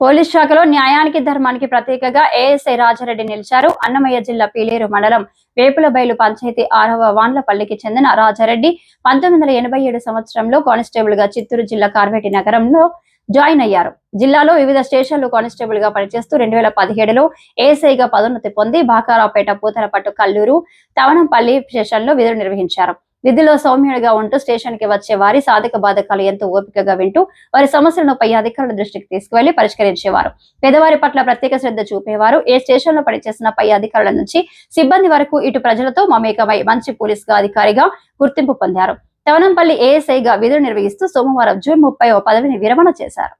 Police శాఖలో న్యాయానికి ధర్మానికి ప్రత్యేకగా ఏఎస్ఐ రాజారెడ్డి నిలిచారు. అన్నమయ్య జిల్లా పీలేరు మండలం వేపులబైలు పంచాయతీ ఆరవ వాండ్లపల్లికి చెందిన రాజారెడ్డి పంతొమ్మిది వందల ఎనభై ఏడు సంవత్సరంలో కానిస్టేబుల్గా చిత్తూరు జిల్లా కార్వేటి నగరంలో జాయిన్ అయ్యారు. జిల్లాలో వివిధ స్టేషన్లు కానిస్టేబుల్గా పనిచేస్తూ రెండు వేల పదిహేడులో ఏఎస్ఐగా పదోన్నతి పొంది బాకారావుపేట పూతలపట్టు కల్లూరు తవనంపల్లి స్టేషన్లో విధులు నిర్వహించారు. విధిలో సౌమ్యుడిగా ఉంటూ స్టేషన్కి వచ్చే వారి సాధక బాధకాలు ఎంతో ఓపికగా వింటూ వారి సమస్యలను పై అధికారుల దృష్టికి తీసుకువెళ్ళి పరిష్కరించేవారు. పేదవారి పట్ల ప్రత్యేక శ్రద్ధ చూపేవారు. ఏ స్టేషన్లో పనిచేసిన పై అధికారుల నుంచి సిబ్బంది వరకు ఇటు ప్రజలతో మమేకమై మంచి పోలీస్గా అధికారిగా గుర్తింపు పొందారు. తవనంపల్లి ఏఎస్ఐగా విధులు నిర్వహిస్తూ సోమవారం జూన్ ముప్పై పదవిని విరమణ చేశారు.